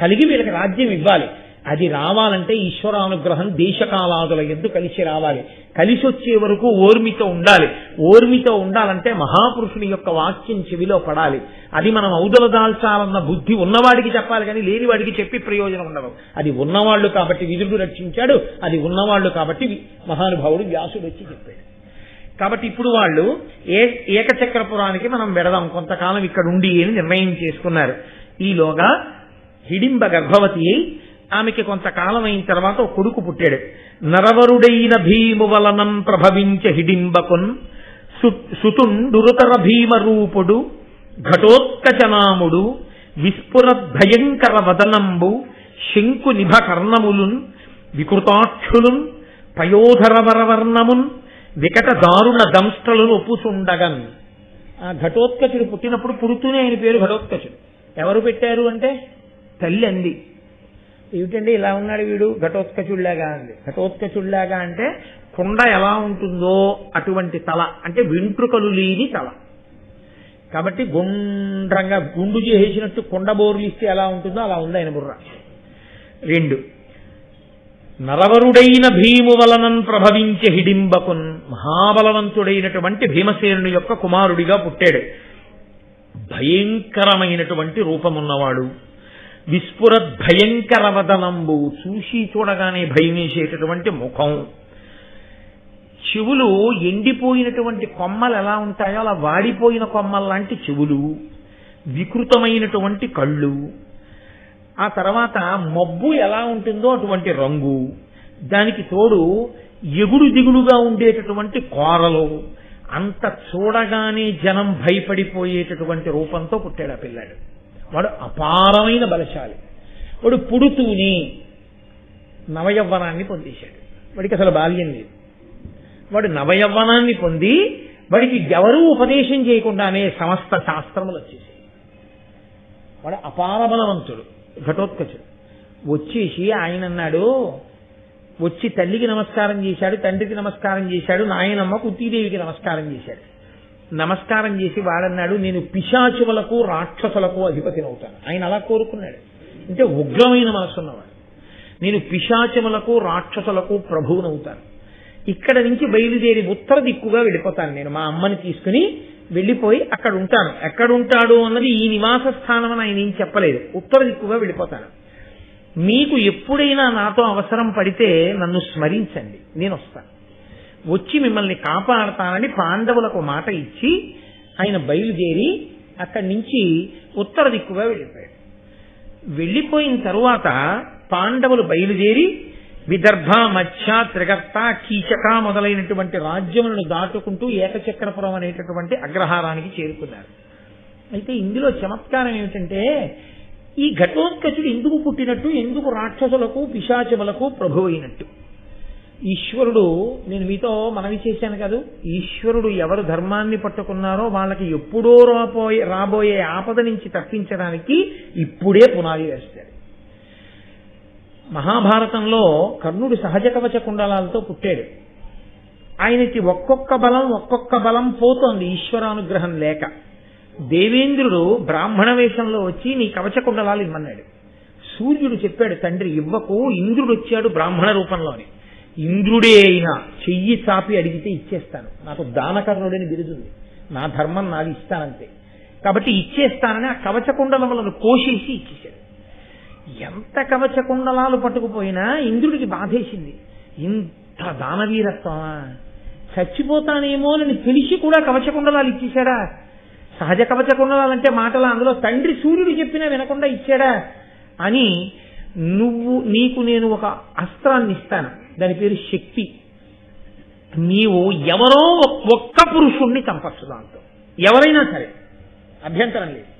కలిగి వీళ్ళకి రాజ్యం ఇవ్వాలి. అది రావాలంటే ఈశ్వరానుగ్రహం దేశకాలాదుల ఎందు కలిసి రావాలి. కలిసి వచ్చే వరకు ఓర్మితో ఉండాలి. ఓర్మితో ఉండాలంటే మహాపురుషుని యొక్క వాక్యం చెవిలో పడాలి. అది మనం ఔదల దాల్చాలన్న బుద్ధి ఉన్నవాడికి చెప్పాలి కానీ లేనివాడికి చెప్పి ప్రయోజనం ఉండదు. అది ఉన్నవాళ్ళు కాబట్టి విదురుడు రక్షించాడు. అది ఉన్నవాళ్ళు కాబట్టి మహానుభావుడు వ్యాసుడు వచ్చి చెప్పాడు. కాబట్టి ఇప్పుడు వాళ్ళు ఏ ఏకచక్రపురానికి మనం వెడదాం. కొంతకాలం ఇక్కడ ఉండి అని నిర్ణయం చేసుకున్నారు. ఈలోగా హిడింబ గర్భవతి అయి ఆమెకి కొంతకాలం అయిన తర్వాత ఒక కొడుకు పుట్టాడు. నరవరుడైన భీము వలనం ప్రభవించ హిడింబకున్ సు- సుతుండురుతర భీమ రూపుడు ఘటోత్కచనాముడు విస్ఫుర భయంకర వదనంబు శంకు నిభ కర్ణములున్ వికృతాక్షులున్ పయోధరవరవర్ణమున్ వికట దారుణ దంష్టలను ఒప్పుసుండగన్ ఆ ఘటోత్కచుడు పుట్టినప్పుడు పుడుతూనే ఆయన పేరు ఘటోత్కచుడు. ఎవరు పెట్టారు అంటే తల్లి అంది ఏమిటండి ఇలా ఉన్నాడు వీడు? ఘటోత్కచుడిలాగా అంది. ఘటోత్కచుడిలాగా అంటే కుండ ఎలా ఉంటుందో అటువంటి తల. అంటే వెంట్రుకలు లేని తల. కాబట్టి గుండ్రంగా గుండు చేసినట్టు కుండ బోర్లు ఇస్తే ఎలా ఉంటుందో అలా ఉంది ఆయన బుర్ర. రెండు. నరవరుడైన భీము వలనం ప్రభవించే హిడింబకున్ మహాబలవంతుడైనటువంటి భీమసేనుని యొక్క కుమారుడిగా పుట్టాడు. భయంకరమైనటువంటి రూపమున్నవాడు. విస్ఫుర భయంకర వదనంబు చూసి చూడగానే భయమేసేటటువంటి ముఖం. చెవులు ఎండిపోయినటువంటి కొమ్మలు ఎలా ఉంటాయో అలా వాడిపోయిన కొమ్మల్లాంటి చెవులు. వికృతమైనటువంటి కళ్ళు. ఆ తర్వాత మబ్బు ఎలా ఉంటుందో అటువంటి రంగు. దానికి తోడు ఎగుడు దిగుడుగా ఉండేటటువంటి కోరలు. అంత చూడగానే జనం భయపడిపోయేటటువంటి రూపంతో పుట్టాడు ఆ పిల్లాడు. వాడు అపారమైన బలశాలి. వాడు పుడుతూనే నవయవ్వనాన్ని పొందేశాడు. వాడికి అసలు బాల్యం లేదు. వాడు నవయవ్వనాన్ని పొంది వాడికి ఎవరూ ఉపదేశం చేయకుండానే సమస్త శాస్త్రములు వచ్చేసాయి. వాడు అపార బలవంతుడు ఘటోత్కచుడు. వచ్చేసి ఆయన అన్నాడు వచ్చి తల్లికి నమస్కారం చేశాడు తండ్రికి నమస్కారం చేశాడు నాయనమ్మ కుతీదేవికి నమస్కారం చేశాడు. నమస్కారం చేసి వాడన్నాడు నేను పిశాచువులకు రాక్షసులకు అధిపతినవుతాను. ఆయన అలా కోరుకున్నాడు. అంటే ఉగ్రమైన మనసున్నవాడు. నేను పిశాచములకు రాక్షసులకు ప్రభువునవుతాను. ఇక్కడ నుంచి బయలుదేరి ఉత్తర దిక్కుగా వెళ్ళిపోతాను నేను. మా అమ్మని తీసుకుని వెళ్ళిపోయి అక్కడ ఉంటాను. ఎక్కడుంటాడు అన్నది ఈ నివాస స్థానం అని ఆయన ఏం చెప్పలేదు. ఉత్తర దిక్కుగా వెళ్ళిపోతాను. మీకు ఎప్పుడైనా నాతో అవసరం పడితే నన్ను స్మరించండి. నేను వస్తాను. వచ్చి మిమ్మల్ని కాపాడతానని పాండవులకు మాట ఇచ్చి ఆయన బయలుదేరి అక్కడి నుంచి ఉత్తర దిక్కుగా వెళ్ళిపోయాడు. వెళ్ళిపోయిన తరువాత పాండవులు బయలుదేరి విదర్భ మత్స్య త్రిగర్త కీచక మొదలైనటువంటి రాజ్యములను దాటుకుంటూ ఏకచక్రపురం అనేటటువంటి అగ్రహారానికి చేరుకున్నారు. అయితే ఇందులో చమత్కారం ఏమిటంటే ఈ ఘటోత్కచుడు ఎందుకు పుట్టినట్టు ఎందుకు రాక్షసులకు పిశాచములకు ప్రభు అయినట్టు. ఈశ్వరుడు నేను మీతో మనవి చేశాను కాదు ఈశ్వరుడు ఎవరు ధర్మాన్ని పట్టుకున్నారో వాళ్ళకి ఎప్పుడో రాబోయే రాబోయే ఆపద నుంచి తప్పించడానికి ఇప్పుడే పునాది వేస్తాడు. మహాభారతంలో కర్ణుడు సహజ కవచ కుండలాలతో పుట్టాడు. ఆయనకి ఒక్కొక్క బలం ఒక్కొక్క బలం పోతోంది ఈశ్వరానుగ్రహం లేక. దేవేంద్రుడు బ్రాహ్మణ వేషంలో వచ్చి నీ కవచ కుండలాలు ఇమ్మన్నాడు. సూర్యుడు చెప్పాడు తండ్రి ఇవ్వకు ఇంద్రుడు వచ్చాడు బ్రాహ్మణ రూపంలోని. ఇంద్రుడే అయినా చెయ్యి చాపి అడిగితే ఇచ్చేస్తాను. నాకు దానకర్ణుడని బిరుదుంది నా ధర్మం నాది ఇస్తానంతే. కాబట్టి ఇచ్చేస్తానని ఆ కవచకుండలములను కోసేసి ఇచ్చేశాడు. ఎంత కవచకుండలాలు పట్టుకుపోయినా ఇంద్రుడికి బాధేసింది. ఇంత దానవీరత్వమా? చచ్చిపోతానేమో అని తెలిసి కూడా కవచకుండలాలు ఇచ్చేశాడా? సహజ కవచకుండలాలంటే మాటల మాటలు అందులో తండ్రి సూర్యుడు చెప్పినా వినకుండా ఇచ్చాడా? అని నువ్వు నీకు నేను ఒక అస్త్రాన్ని ఇస్తాను. దాని పేరు శక్తి. నీవు ఎవరో ఒక్క పురుషుణ్ణి చంపచ్చు దాంతో. ఎవరైనా సరే. అభ్యంతరం లేదు.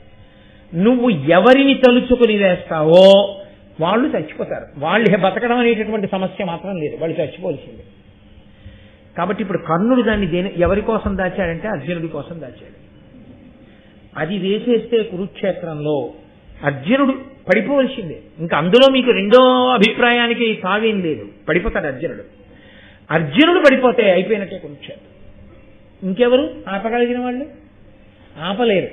నువ్వు ఎవరిని తలుచుకుని వేస్తావో వాళ్ళు చచ్చిపోతారు. వాళ్ళు బతకడం అనేటటువంటి సమస్య మాత్రం లేదు. వాళ్ళు చచ్చిపోవలసిందే. కాబట్టి ఇప్పుడు కర్ణుడు దాన్ని దేని ఎవరి కోసం దాచాడంటే అర్జునుడి కోసం దాచాడు. అది వేసేస్తే కురుక్షేత్రంలో అర్జునుడు పడిపోవలసిందే. ఇంకా అందులో మీకు రెండో అభిప్రాయానికి తావేం లేదు. పడిపోతాడు అర్జునుడు. అర్జునుడు పడిపోతే అయిపోయినట్టే కురుక్షేత్రం ఇంకెవరు? ఆపగలిగిన వాళ్ళు? ఆపలేరు.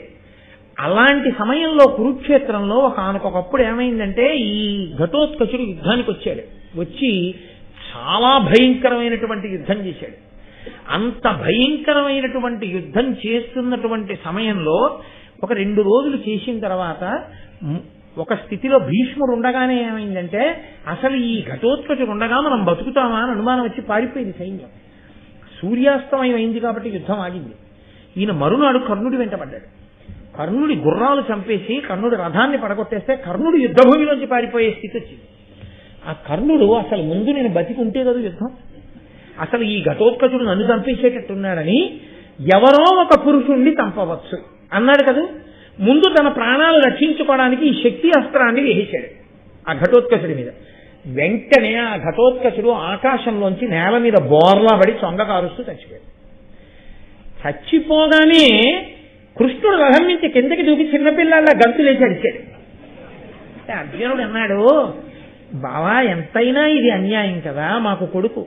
అలాంటి సమయంలో కురుక్షేత్రంలో ఒక ఆనకొకప్పుడు ఏమైందంటే ఈ ఘటోత్కచుడు యుద్ధానికి వచ్చాడు. వచ్చి చాలా భయంకరమైనటువంటి యుద్ధం చేశాడు. అంత భయంకరమైనటువంటి యుద్ధం చేస్తున్నటువంటి సమయంలో ఒక రెండు రోజులు చేసిన తర్వాత ఒక స్థితిలో భీష్ముడు ఉండగానే ఏమైందంటే అసలు ఈ ఘటోత్కచుడు ఉండగా మనం బతుకుతామా అని అనుమానం వచ్చి పారిపోయింది సైన్యం. సూర్యాస్తమయం అయింది కాబట్టి యుద్ధం ఆగింది. ఈయన మరునాడు కర్ణుడి వెంటబడ్డాడు కర్ణుడి గుర్రాలు చంపేసి కర్ణుడి రథాన్ని పడగొట్టేస్తే కర్ణుడు యుద్ధభూమిలోంచి పారిపోయే స్థితి వచ్చింది. ఆ కర్ణుడు అసలు ముందు నేను బతికుంటే ఉంటే కదా యుద్ధం? అసలు ఈ ఘటోత్కచుడు నన్ను చంపేసేటట్టున్నాడని ఎవరో ఒక పురుషుణ్ణి చంపవచ్చు. అన్నాడు కదా? ముందు తన ప్రాణాలు రక్షించుకోవడానికి ఈ శక్తి అస్త్రాన్ని వేసేశాడు ఆ ఘటోత్కచుడి మీద. వెంటనే ఆ ఘటోత్కచుడు ఆకాశంలోంచి నేల మీద బోర్లా పడి చొంగ కారుస్తూ చచ్చిపోయాడు. చచ్చిపోగానే కృష్ణుడు రథం నుంచి కిందకి దూకి చిన్నపిల్లల్లా గంతులేసి అడిచాడు అర్జునుడు అన్నాడు బావా ఎంతైనా ఇది అన్యాయం కదా మాకు కొడుకు.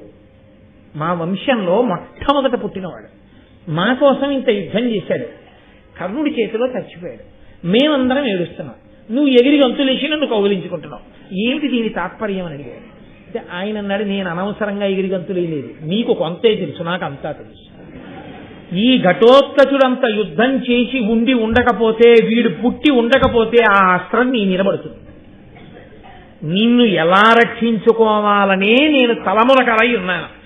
మా వంశంలో మొట్టమొదట పుట్టినవాడు. మా కోసం ఇంత యుద్ధం చేశాడు. కర్ణుడి చేతిలో చచ్చిపోయాడు. మేమందరం ఏడుస్తున్నాం. నువ్వు ఎగిరి గంతులేసి నన్ను కౌగిలించుకుంటున్నావు. ఏమిటి దీని తాత్పర్యం అని అడిగాడు. అంటే ఆయన అన్నాడు నేను అనవసరంగా ఎగిరి గంతులేయలేదు నీకు కొంతే తెలుసు నాకు అంతా తెలుసు. ఈ ఘటోత్కచుడంత యుద్ధం చేసి ఉండి ఉండకపోతే వీడు పుట్టి ఉండకపోతే ఆ అస్త్రం నీ నిలబడుతుంది నిన్ను ఎలా రక్షించుకోవాలనే నేను తలమునకలై ఉన్నాను.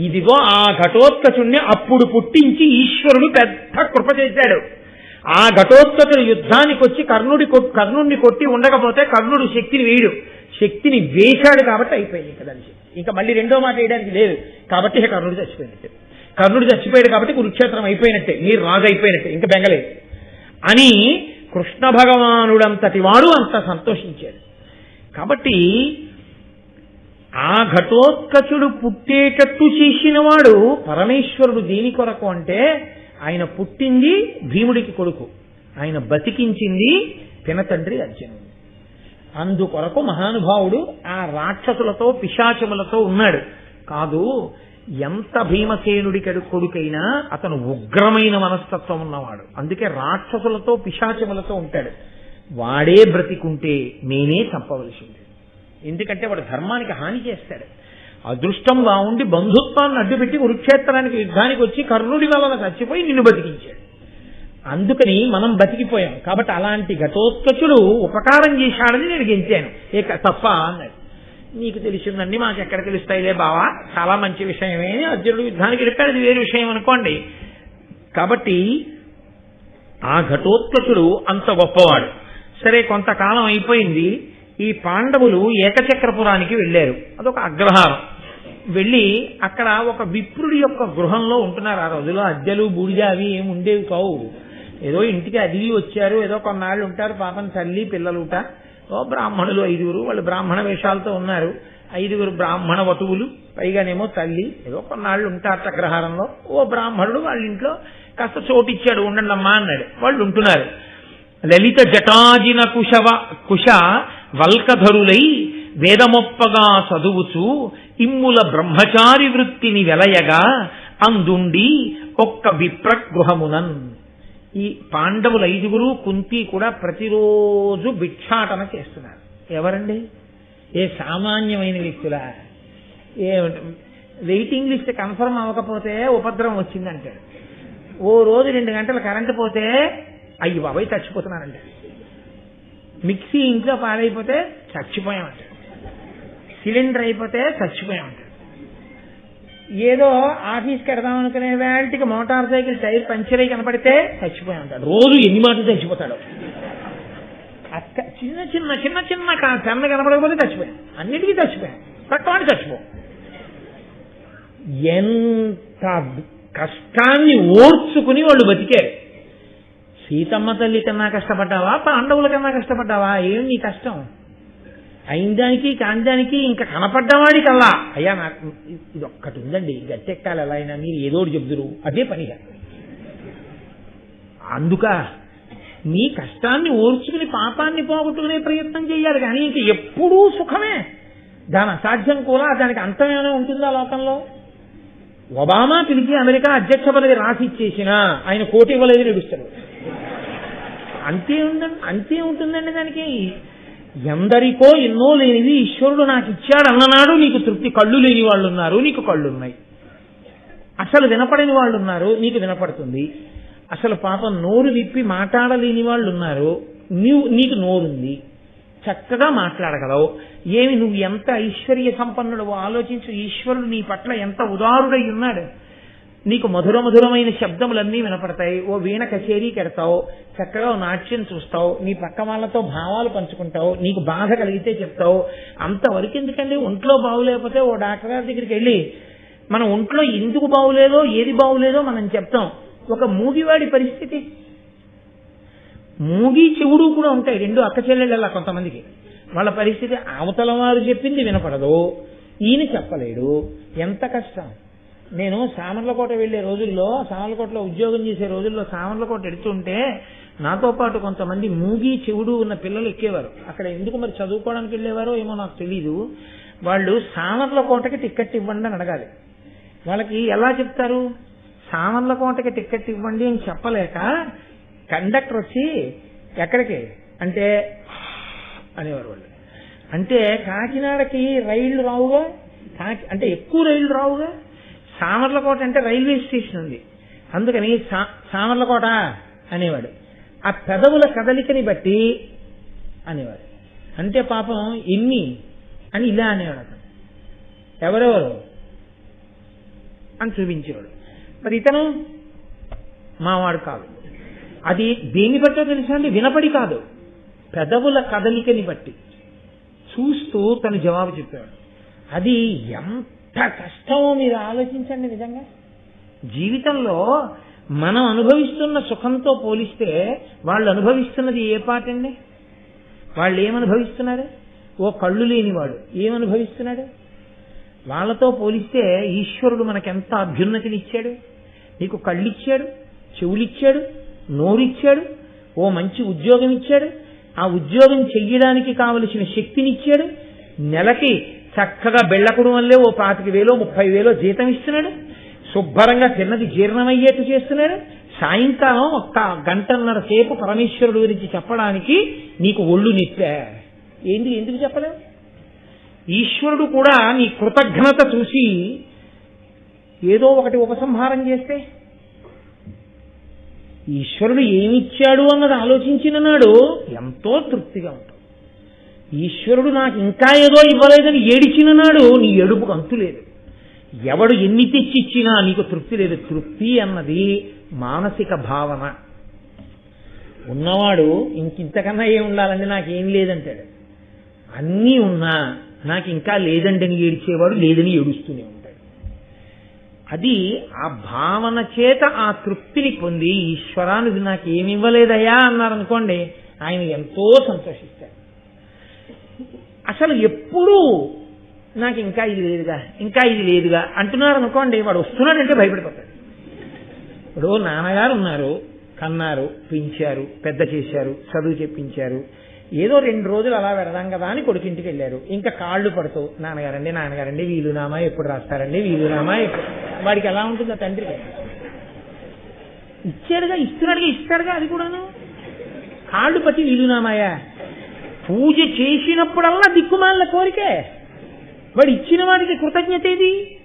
ఇదిగో ఆ ఘటోత్కచుణ్ణి అప్పుడు పుట్టించి ఈశ్వరుడు పెద్ద కృప చేశాడు. ఆ ఘటోత్కచుడు యుద్ధానికి వచ్చి కర్ణుడి కర్ణుడిని కొట్టి ఉండకపోతే కర్ణుడు శక్తిని వేయడు శక్తిని వేశాడు కాబట్టి అయిపోయింది ఇంకా దాని శక్తి. ఇంకా మళ్ళీ రెండో మాట వేయడానికి లేదు. కాబట్టి కర్ణుడు చచ్చిపోయినట్టే. కర్ణుడు చచ్చిపోయాడు కాబట్టి కురుక్షేత్రం అయిపోయినట్టే. మీరు రాజు అయిపోయినట్టే. ఇంకా బెంగలేదు. అని కృష్ణ భగవానుడంతటి వాడు అంత సంతోషించాడు. కాబట్టి ఆ ఘటోత్కచుడు పుట్టేటట్టు చేసిన వాడు పరమేశ్వరుడు దేని కొరకు అంటే ఆయన పుట్టింది భీముడికి కొడుకు. ఆయన బతికించింది పినతండ్రి అర్జునుడు. అందుకొరకు మహానుభావుడు ఆ రాక్షసులతో పిశాచములతో ఉన్నాడు. కాదు ఎంత భీమసేనుడి కొడుకైనా అతను ఉగ్రమైన మనస్తత్వం ఉన్నవాడు. అందుకే రాక్షసులతో పిశాచములతో ఉంటాడు. వాడే బ్రతికుంటే నేనే చంపవలసింది. ఎందుకంటే వాడు ధర్మానికి హాని చేస్తాడు. అదృష్టం బాగుండి బంధుత్వాన్ని అడ్డుపెట్టి కురుక్షేత్రానికి యుద్ధానికి వచ్చి కర్ణుడి వలన చచ్చిపోయి నిన్ను బతికించాడు. అందుకని మనం బతికిపోయాం. కాబట్టి అలాంటి ఘటోత్కచుడు ఉపకారం చేశాడని నేను గెంచాను. ఏ తప్ప అన్నాడు. నీకు తెలిసిందండి మాకు ఎక్కడ తెలుస్తాయిలే బావా? చాలా మంచి విషయమే. అర్జునుడు యుద్ధానికి వెళ్ళిపోయాడు. అది వేరే విషయం అనుకోండి. కాబట్టి ఆ ఘటోత్కచుడు అంత గొప్పవాడు. సరే కొంతకాలం అయిపోయింది. ఈ పాండవులు ఏకచక్రపురానికి వెళ్ళారు. అదొక అగ్రహారం. వెళ్ళి అక్కడ ఒక విప్రుడి యొక్క గృహంలో ఉంటున్నారు ఆ రోజులో అద్దెలు బూడిద అవి ఏమి ఉండేవి కావు. ఏదో ఇంటికి అదిలి వచ్చారు ఏదో కొన్నాళ్ళు ఉంటారు పాపం తల్లి పిల్లలుట. ఓ బ్రాహ్మణులు ఐదుగురు వాళ్ళు బ్రాహ్మణ వేషాలతో ఉన్నారు. ఐదుగురు బ్రాహ్మణ వటువులు పైగానేమో తల్లి ఏదో కొన్నాళ్ళు ఉంటారు అగ్రహారంలో. ఓ బ్రాహ్మణుడు వాళ్ళ ఇంట్లో కాస్త చోటిచ్చాడు ఉండండి అమ్మా అన్నాడు. వాళ్ళు ఉంటున్నారు. లలిత జటాజిన కుశవ కుశ వల్కధరులై వేదమొప్పగా చదువుచు ఇమ్ముల బ్రహ్మచారి వృత్తిని వెలయగా అందుండి ఒక్క విప్రగృహమునన్. ఈ పాండవులు ఐదుగురు కుంతి కూడా ప్రతిరోజు భిక్షాటన చేస్తున్నారు. ఎవరండి? ఏ సామాన్యమైన వ్యక్తులా? ఏ వెయిటింగ్ లిస్ట్ కన్ఫర్మ్ అవ్వకపోతే ఉపద్రవం వచ్చిందంటాడు. ఓ రోజు రెండు గంటలు కరెంటు పోతే అయ్యి బాబాయ్ చచ్చిపోతున్నారంట మిక్సీ ఇంట్లో పాడైపోతే చచ్చిపోయామంట. సిలిండర్ అయిపోతే చచ్చిపోయామంట. ఏదో ఆఫీస్కి వెడదాం అనుకునే వేళకి మోటార్ సైకిల్ టైర్ పంచర్ అయి కనపడితే చచ్చిపోయామంటాడు రోజు ఎన్ని మాటలు చచ్చిపోతాడు. అక్క చిన్న చిన్న చిన్న చిన్న కా- కన్న కనపడకపోతే చచ్చిపోయాం. అన్నిటికీ చచ్చిపోయాం. ప్రక్కవాడి చచ్చిపో. ఎంత కష్టాన్ని ఓర్చుకుని వాళ్ళు బతికారు. సీతమ్మ తల్లి కన్నా కష్టపడ్డావా? పాండవుల కన్నా కష్టపడ్డావా? ఏం నీ కష్టం? అయిందానికి కాందానికి ఇంకా కనపడ్డవాడికల్లా. అయ్యా నాకు ఇది ఒక్కటి ఉందండి గట్టెక్కాలి ఎలా అయినా మీరు ఏదో ఒకటి చెబుదురు. అదే పనిగా. అందుక నీ కష్టాన్ని ఓర్చుకుని పాపాన్ని పోగొట్టుకునే ప్రయత్నం చేయాలి కానీ ఇంక ఎప్పుడూ సుఖమే. దాని అసాధ్యం కూడా దానికి అంతమేమైనా ఏమైనా ఉంటుందా లోకంలో? ఒబామా పిలిచి అమెరికా అధ్యక్ష పదవి రాసి ఇచ్చేసినా ఆయన కోటి ఇవ్వలేదు నడుస్తాడు అంతే ఉందండి అంతే ఉంటుందండి దానికి. ఎందరికో ఎన్నో లేనివి ఈశ్వరుడు నాకు ఇచ్చాడు అన్ననాడు నీకు తృప్తి. కళ్ళు లేని వాళ్ళు ఉన్నారు నీకు కళ్ళు ఉన్నాయి అసలు వినపడని వాళ్ళు ఉన్నారు నీకు వినపడుతుంది. అసలు పాపం నోరు విప్పి మాట్లాడలేని వాళ్ళు ఉన్నారు నీవు నీకు నోరుంది. చక్కగా మాట్లాడగలవు. ఏమి నువ్వు ఎంత ఐశ్వర్య సంపన్నుడు ఆలోచించు. ఈశ్వరుడు నీ పట్ల ఎంత ఉదారుడై ఉన్నాడు. నీకు మధుర మధురమైన శబ్దములన్నీ వినపడతాయి. ఓ వీణ కచేరీ కెడతావు చక్కగా నాట్యం చూస్తావు నీ పక్క వాళ్ళతో భావాలు పంచుకుంటావు నీకు బాధ కలిగితే చెప్తావు. అంతవరకు ఎందుకండి ఒంట్లో బాగులేకపోతే ఓ డాక్టర్ గారి దగ్గరికి వెళ్ళి మన ఒంట్లో ఎందుకు బాగులేదో ఏది బాగులేదో మనం చెప్తాం. ఒక మూగివాడి పరిస్థితి. మూగి చెవుడు కూడా ఉంటాయి రెండు అక్క చెల్లెళ్ళ కొంతమందికి. వాళ్ళ పరిస్థితి అవతల వారు చెప్పింది వినపడదు ఈయన చెప్పలేడు. ఎంత కష్టం. నేను సామర్లకోట వెళ్ళే రోజుల్లో సామర్లకోటలో ఉద్యోగం చేసే రోజుల్లో సామర్లకోట ఎడుతుంటే నాతో పాటు కొంతమంది మూగి చెవుడు ఉన్న పిల్లలు ఎక్కేవారు. అక్కడ ఎందుకు మరి చదువుకోవడానికి వెళ్ళేవారో ఏమో నాకు తెలీదు. వాళ్ళు సామర్లకోటకి టిక్కెట్ ఇవ్వండి అని అడగాలి. వాళ్ళకి ఎలా చెప్తారు? సామర్లకోటకి టికెట్ ఇవ్వండి అని చెప్పలేక కండక్టర్ వచ్చి ఎక్కడికి? అంటే అనేవారు వాళ్ళు. అంటే కాకినాడకి రైళ్ళు రావుగా? కాకి అంటే ఎక్కువ రైళ్ళు రావుగా? సామర్లకోట అంటే రైల్వే స్టేషన్ ఉంది. అందుకని సా సామర్లకోట అనేవాడు. ఆ పెదవుల కదలికని బట్టి అనేవాడు. అంటే పాపం ఎన్ని అని ఇలా అనేవాడు అతను. ఎవరెవరు అని చూపించేవాడు. మరి ఇతను మావాడు కాదు. అది దేని బట్టో తెలుసా అండి? వినపడి కాదు. పెదవుల కదలికని బట్టి. చూస్తూ తను జవాబు చెప్పాడు అది ఎంత కష్టమో మీరు ఆలోచించండి నిజంగా. జీవితంలో మనం అనుభవిస్తున్న సుఖంతో పోలిస్తే వాళ్ళు అనుభవిస్తున్నది ఏ పాటండి వాళ్ళు ఏమనుభవిస్తున్నారు? ఓ కళ్ళు లేనివాడు ఏమనుభవిస్తున్నాడు? వాళ్ళతో పోలిస్తే ఈశ్వరుడు మనకెంత అభ్యున్నతినిచ్చాడు? నీకు కళ్ళిచ్చాడు చెవులిచ్చాడు నోరిచ్చాడు ఓ మంచి ఉద్యోగం ఇచ్చాడు ఆ ఉద్యోగం చెయ్యడానికి కావలసిన శక్తినిచ్చాడు నెలకి చక్కగా బెళ్ళకుడు వల్లే ఓ పాతిక వేలో ముప్పై వేలో జీతం ఇస్తున్నాడు. శుభ్రంగా తిన్నది జీర్ణమయ్యేట్టు చేస్తున్నాడు. సాయంకాలం ఒక్క గంటన్నర సేపు పరమేశ్వరుడు గురించి చెప్పడానికి నీకు ఒళ్ళు నిప్పా. ఏంటి ఎందుకు చెప్పలేవు ఈశ్వరుడు కూడా నీ కృతజ్ఞత చూసి ఏదో ఒకటి ఉపసంహారం చేస్తే? ఈశ్వరుడు ఏమిచ్చాడు అన్నది ఆలోచించిన నాడు ఎంతో తృప్తిగా ఉంటుంది ఈశ్వరుడు నాకు ఇంకా ఏదో ఇవ్వలేదని ఏడిచిన నాడు నీ ఏడుపుకు అంతు లేదు. ఎవడు ఎన్ని తెచ్చిచ్చినా నీకు తృప్తి లేదు. తృప్తి అన్నది మానసిక భావన. ఉన్నవాడు ఇంకింతకన్నా ఏం ఉండాలండి? నాకేం లేదంటాడు. అన్నీ ఉన్నా నాకు ఇంకా లేదండి అని ఏడిచేవాడు లేదని ఏడుస్తూనే ఉంటాడు. అది ఆ భావన చేత ఆ తృప్తిని పొంది ఈశ్వరానికి నాకు ఏమి అన్నారనుకోండి ఆయన ఎంతో సంతోషిస్తాడు. అసలు ఎప్పుడూ నాకు ఇంకా ఇది లేదుగా ఇంకా ఇది లేదుగా అంటున్నారు అనుకోండి వాడు వస్తున్నాడంటే భయపడిపోతాడు. ఇప్పుడు నాన్నగారు ఉన్నారు కన్నారు పెంచారు పెద్ద చేశారు చదువు చెప్పించారు. ఏదో రెండు రోజులు అలా పెడదాం కదా అని కొడుకింటికి వెళ్ళారు. ఇంకా కాళ్ళు పడుతూ నాన్నగారండి నాన్నగారండి వీలునామా ఎప్పుడు రాస్తారండి వీలునామా ఎప్పుడు వాడికి ఎలా ఉంటుందో ఆ తండ్రికి ఇచ్చాడుగా ఇస్తున్నాడుగా ఇస్తాడుగా అది కూడాను. కాళ్ళు పట్టి వీలునామాయా పూజ చేసినప్పుడల్లా దిక్కుమాలిన కోరికే. వాడు ఇచ్చిన వాడికి కృతజ్ఞత ఏది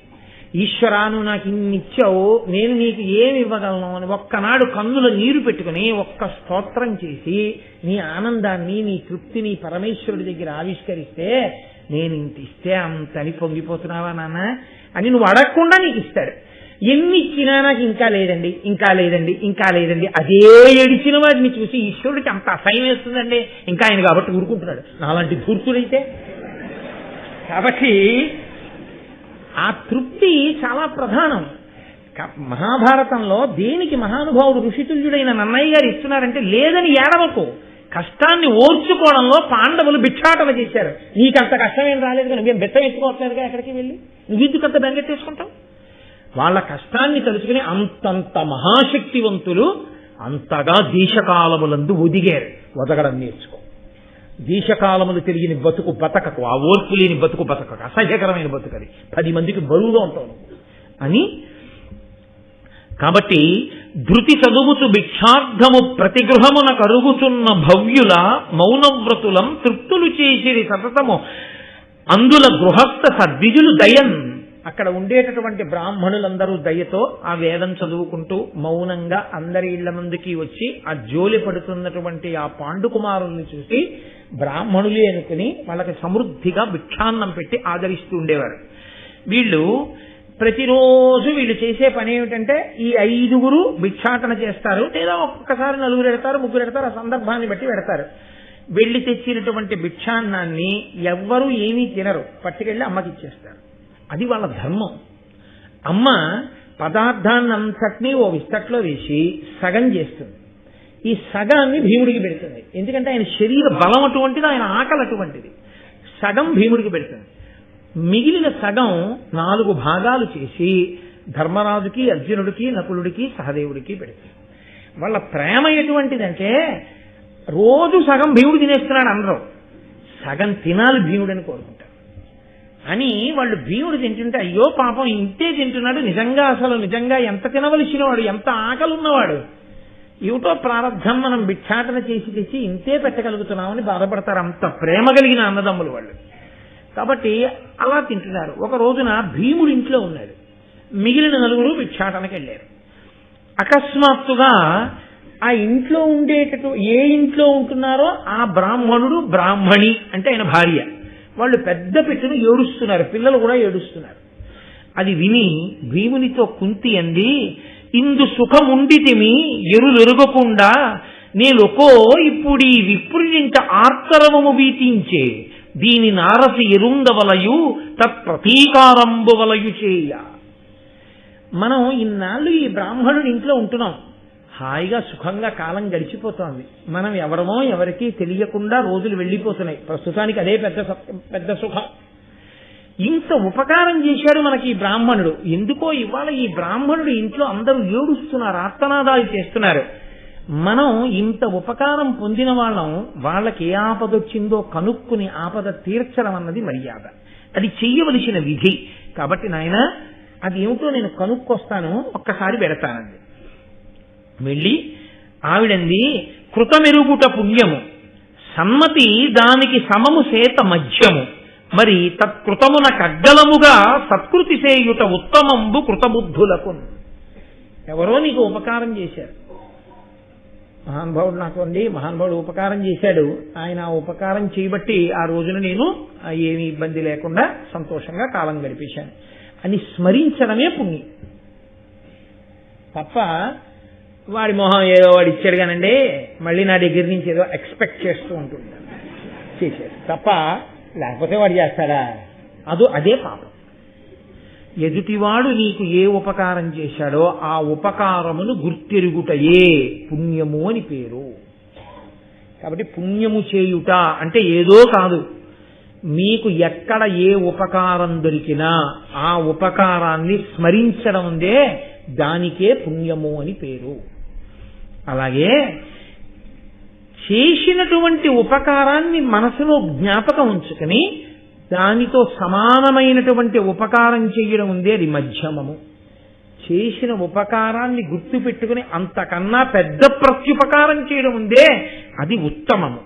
ఈశ్వరాను నాకు ఇన్ని ఇచ్చావు నేను నీకు ఏమి ఇవ్వగలను అని ఒక్కనాడు కన్నుల నీరు పెట్టుకుని ఒక్క స్తోత్రం చేసి నీ ఆనందాన్ని నీ తృప్తిని పరమేశ్వరుడి దగ్గర ఆవిష్కరిస్తే నేను ఇంత ఇస్తే అంతని పొంగిపోతున్నావా నాన్న? అని నువ్వు అడగకుండా నీకు ఇస్తాడు. ఎన్ని ఇచ్చినా నాకు ఇంకా లేదండి ఇంకా లేదండి ఇంకా లేదండి. అదే ఏడిచిన వాడిని చూసి ఈశ్వరుడికి అంత అసహ్యం వేస్తుందండి. ఇంకా ఆయన కాబట్టి ఊరుకుంటున్నాడు. నాలాంటి ధూర్తుడైతే. కాబట్టి ఆ తృప్తి చాలా ప్రధానం. మహాభారతంలో దేనికి మహానుభావుడు ఋషితుల్యుడైన నన్నయ్య గారు ఇస్తున్నారంటే లేదని ఏడవకు. కష్టాన్ని ఓర్చుకోవడంలో పాండవులు భిక్షాటన చేశారు. నీకంత కష్టమేం రాలేదు కానీ మేము బెత్తం ఎత్తుకోవట్లేదుగా ఎక్కడికి వెళ్ళి? నువ్వెందుకంత బెంగెట్టేసుకుంటావు వాళ్ళ కష్టాన్ని తలుచుకుని అంతంత మహాశక్తివంతులు అంతగా దేశకాలములందు ఒదిగారు. ఒదగడం నేర్చుకో. దేశకాలములు తెలియని బతుకు బతకకు ఆ ఓర్పు లేని బతుకు బతకకు అసహ్యకరమైన బతుకది పది మందికి బరువుగా ఉంటాను అని కాబట్టి ధృతి చదువుతు భిక్షార్థము ప్రతిగృహమున కరుగుచున్న భవ్యుల మౌనవ్రతులం తృప్తులు చేసిరి సతతము. అందుల గృహస్థ సద్విజులు దయన్. అక్కడ ఉండేటటువంటి బ్రాహ్మణులందరూ దయతో ఆ వేదం చదువుకుంటూ మౌనంగా అందరి ఇళ్ళ ముందుకి వచ్చి ఆ జోలి పడుతున్నటువంటి ఆ పాండుకుమారుల్ని చూసి బ్రాహ్మణులే అనుకుని వాళ్ళకి సమృద్ధిగా భిక్షాన్నం పెట్టి ఆదరిస్తూ ఉండేవారు. వీళ్ళు ప్రతిరోజు వీళ్ళు చేసే పని ఏమిటంటే ఈ ఐదుగురు భిక్షాటన చేస్తారు. లేదా ఒక్కొక్కసారి నలుగురు పెడతారు ముగ్గురు పెడతారు ఆ సందర్భాన్ని బట్టి పెడతారు. వెళ్ళి తెచ్చినటువంటి భిక్షాన్నాన్ని ఎవ్వరూ ఏమీ తినరు. పట్టుకెళ్ళి అమ్మకి ఇచ్చేస్తారు. అది వాళ్ళ ధర్మం. అమ్మ పదార్థాన్నంతటినీ ఓ విస్తట్లో వేసి సగం చేస్తుంది. ఈ సగాన్ని భీముడికి పెడుతుంది. ఎందుకంటే ఆయన శరీర బలం అటువంటిది ఆయన ఆకలి అటువంటిది. సగం భీముడికి పెడుతుంది. మిగిలిన సగం నాలుగు భాగాలు చేసి ధర్మరాజుకి అర్జునుడికి నకులుడికి సహదేవుడికి పెడుతుంది. వాళ్ళ ప్రేమ ఎటువంటిదంటే రోజు సగం భీముడు తినేస్తున్నాడు అందరూ. సగం తినాలి భీముడని కోరుకుంటారు. అని వాళ్ళు భీముడు తింటుంటే అయ్యో పాపం ఇంతే తింటున్నాడు. నిజంగా అసలు నిజంగా ఎంత తినవలసిన వాడు ఎంత ఆకలి ఉన్నవాడు ఏమిటో ప్రారంభం మనం భిక్షాటన చేసి తెచ్చి ఇంతే పెట్టగలుగుతున్నామని బాధపడతారు. అంత ప్రేమ కలిగిన అన్నదమ్ములు వాళ్ళు. కాబట్టి అలా తింటున్నారు. ఒక రోజున భీముడు ఇంట్లో ఉన్నాడు. మిగిలిన నలుగురు భిక్షాటనకి వెళ్ళారు. అకస్మాత్తుగా ఆ ఇంట్లో ఉండేటటు ఏ ఇంట్లో ఉంటున్నారో ఆ బ్రాహ్మణుడు బ్రాహ్మణి అంటే ఆయన భార్య. వాళ్ళు పెద్ద పెట్టును ఏడుస్తున్నారు. పిల్లలు కూడా ఏడుస్తున్నారు. అది విని భీమునితో కుంతి అంది ఇందు సుఖముండితిమి ఎరులెరుగకుండా నేనొకో ఇప్పుడు ఈ విప్రునింట ఆర్తరవము వీతించే దీని నారసి ఎరుందవలయు తత్ప్రతీకారంబు వలయు చేయ మనం ఇన్నాళ్ళు ఈ బ్రాహ్మణుడి ఇంట్లో ఉంటున్నాం. హాయిగా సుఖంగా కాలం గడిచిపోతోంది. మనం ఎవరమో ఎవరికీ తెలియకుండా రోజులు వెళ్ళిపోతున్నాయి. ప్రస్తుతానికి అదే పెద్ద పెద్ద సుఖం. ఇంత ఉపకారం చేశాడు మనకి ఈ బ్రాహ్మణుడు. ఎందుకో ఇవాళ ఈ బ్రాహ్మణుడు ఇంట్లో అందరూ ఏడుస్తున్నారు ఆర్తనాదాలు చేస్తున్నారు. మనం ఇంత ఉపకారం పొందిన వాళ్ళం వాళ్ళకి ఏ ఆపద వచ్చిందో కనుక్కుని ఆపద తీర్చడం అన్నది మర్యాద. అది చెయ్యవలసిన విధి. కాబట్టి నాయన అది ఏమిటో నేను కనుక్కొస్తాను ఒక్కసారి పెడతానండి. వెళ్ళి ఆవిడంది కృతమెరుగుట పుణ్యము. సమ్మతి దానికి సమము సేత మధ్యము. మరి తత్కృతమున కగ్గలముగా సత్కృతి సేయుట ఉత్తమంబు కృతబుద్ధులకు. ఎవరో నీకు ఉపకారం చేశారు. మహానుభావుడు నాకు అండి మహానుభావుడు ఉపకారం చేశాడు. ఆయన ఆ ఉపకారం చేయబట్టి ఆ రోజున నేను ఏమీ ఇబ్బంది లేకుండా సంతోషంగా కాలం గడిపేశాను. అని స్మరించడమే పుణ్యం. తప్ప వాడి మొహం ఏదో వాడు ఇచ్చాడు కానండి మళ్ళీ నా దగ్గర నుంచి ఏదో ఎక్స్పెక్ట్ చేస్తూ ఉంటుంది. చేసేది తప్ప లేకపోతే వాడు చేస్తాడా? అదో అదే పాపం. ఎదుటివాడు నీకు ఏ ఉపకారం చేశాడో ఆ ఉపకారమును గుర్తెరుగుటయే పుణ్యము అని పేరు. కాబట్టి పుణ్యము చేయుట అంటే ఏదో కాదు. మీకు ఎక్కడ ఏ ఉపకారం దొరికినా ఆ ఉపకారాన్ని స్మరించడం ఉందే దానికే పుణ్యము అని పేరు. అలాగే చేసినటువంటి ఉపకారాన్ని మనసులో జ్ఞాపకం ఉంచుకుని దానితో సమానమైనటువంటి ఉపకారం చేయడం ఉందే అది మధ్యమము. చేసిన ఉపకారాన్ని గుర్తు పెట్టుకుని అంతకన్నా పెద్ద ప్రత్యుపకారం చేయడం ఉందే అది ఉత్తమము.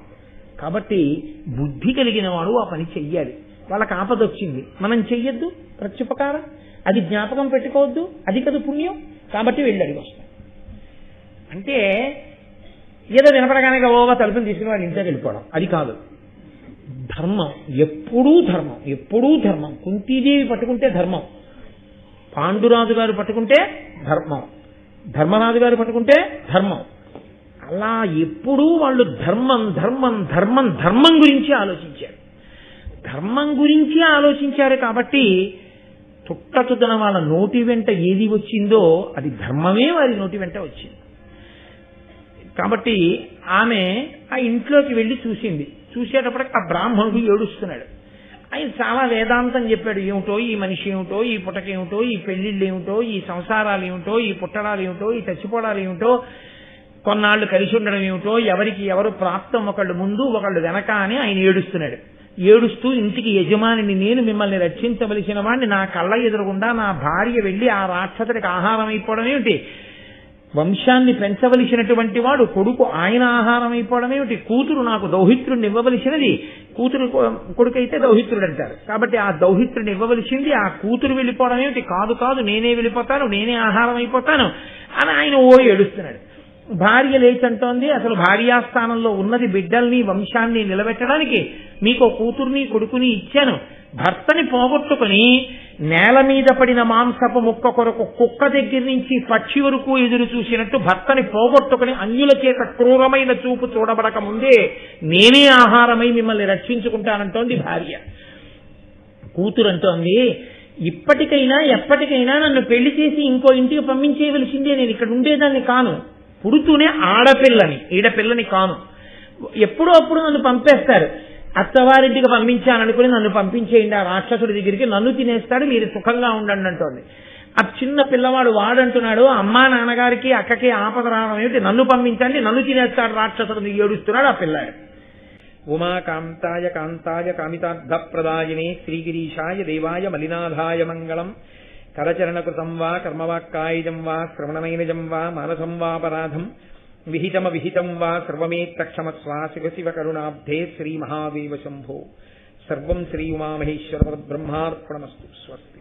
కాబట్టి బుద్ధి కలిగిన వాడు ఆ పని చెయ్యాలి. వాళ్ళకి ఆపద వచ్చింది. మనం చెయ్యొద్దు ప్రత్యుపకారం. అది జ్ఞాపకం పెట్టుకోవద్దు. అది కదా పుణ్యం. కాబట్టి వెళ్ళి అడిగి వస్తాం. అంటే ఏదో వినపడగానే ఓవా తలుపుని తీసుకుని వాళ్ళ ఇంట్లోకి వెళ్ళిపోవడం. అది కాదు. ధర్మం. ఎప్పుడూ ధర్మం. ఎప్పుడూ ధర్మం. కుంతీదేవి పట్టుకుంటే ధర్మం. పాండురాజు గారు పట్టుకుంటే ధర్మం. ధర్మరాజు గారు పట్టుకుంటే ధర్మం. అలా ఎప్పుడూ వాళ్ళు ధర్మం ధర్మం ధర్మం ధర్మం గురించి ఆలోచించారు. ధర్మం గురించి ఆలోచించారు కాబట్టి తుట్టతుదన వాళ్ళ నోటి వెంట ఏది వచ్చిందో అది ధర్మమే వారి నోటి వెంట వచ్చింది. కాబట్టి ఆమె ఆ ఇంట్లోకి వెళ్ళి చూసింది. చూసేటప్పటికి ఆ బ్రాహ్మణుడు ఏడుస్తున్నాడు. ఆయన చాలా వేదాంతం చెప్పాడు. ఏమిటో ఈ మనిషి ఏమిటో ఈ పుటకేమిటో ఈ పెళ్ళిళ్ళు ఏమిటో ఈ సంసారాలు ఏమిటో ఈ పుట్టడాలు ఏమిటో ఈ చచ్చిపోవడాలు ఏమిటో కొన్నాళ్ళు కలిసి ఉండడం ఏమిటో ఎవరికి ఎవరు ప్రాప్తం ఒకళ్ళు ముందు ఒకళ్ళు వెనక అని ఆయన ఏడుస్తున్నాడు. ఏడుస్తూ ఇంటికి యజమానిని నేను మిమ్మల్ని రక్షించవలసిన వాడిని నా కళ్ళ ఎదురుగుండా నా భార్య వెళ్ళి ఆ రాక్షసుడికి ఆహారం అయిపోవడం ఏమిటి? వంశాన్ని పెంచవలసినటువంటి వాడు కొడుకు ఆయన ఆహారం అయిపోవడం ఏమిటి? కూతురు నాకు దౌహిత్రుడిని ఇవ్వవలసినది. కూతురు కొడుకైతే దౌహిత్రుడు అంటారు కాబట్టి ఆ దౌహిత్రుడిని ఇవ్వవలసింది ఆ కూతురు వెళ్ళిపోవడం ఏమిటి? కాదు కాదు నేనే వెళ్ళిపోతాను నేనే ఆహారం అయిపోతాను అని ఆయన ఓ ఏడుస్తున్నాడు. భార్య లేచంటోంది. అసలు భార్యాస్థానంలో ఉన్నది బిడ్డల్ని వంశాన్ని నిలబెట్టడానికి మీకు కూతుర్ని కొడుకుని ఇచ్చాను. భర్తని పోగొట్టుకుని నేల మీద పడిన మాంసపు ముక్క కొరకు కుక్క దగ్గర నుంచి పక్షి వరకు ఎదురు చూసినట్టు భర్తని పోగొట్టుకుని అన్యుల చేత క్రూరమైన చూపు చూడబడక ముందే నేనే ఆహారమై మిమ్మల్ని రక్షించుకుంటానంటోంది భార్య. కూతురంటోంది ఇప్పటికైనా ఎప్పటికైనా నన్ను పెళ్ళి చేసి ఇంకో ఇంటికి పంపించేయవలసిందే. నేను ఇక్కడ ఉండేదాన్ని కాను. పుడుతూనే ఆడపిల్లని ఈడపిల్లని కాను. ఎప్పుడో అప్పుడు నన్ను పంపేస్తారు. అత్తవారింటికి పంపించాననుకుని నన్ను పంపించేయండి ఆ రాక్షసుడి దగ్గరికి నన్ను తినేస్తాడు మీరు సుఖంగా ఉండండి అంటోంది. ఆ చిన్న పిల్లవాడు వాడంటున్నాడు అమ్మా నాన్నగారికి అక్కకి ఆపద రావడం ఏమిటి? నన్ను పంపించండి నన్ను తినేస్తాడు రాక్షసుడు ఏడుస్తున్నాడు ఆ పిల్లాడు. ఉమాకాంతాయ కాంతాయ కామితార్థప్రదాయినే శ్రీగిరీశాయ దేవాయ మలినాథాయ మంగళం. కరచరణకృతం వా కర్మవాక్కాయుజం వా శ్రవణమైనజం వా మానసం వాపరాధం విహితమ విహితం వా సర్వమేత్తక్షమస్వా శివ శివ కరుణాబ్ధే శ్రీ మహాదేవ శంభో. సర్వం శ్రీ ఉమామహేశ్వర బ్రహ్మార్పణమస్తు స్వస్తి.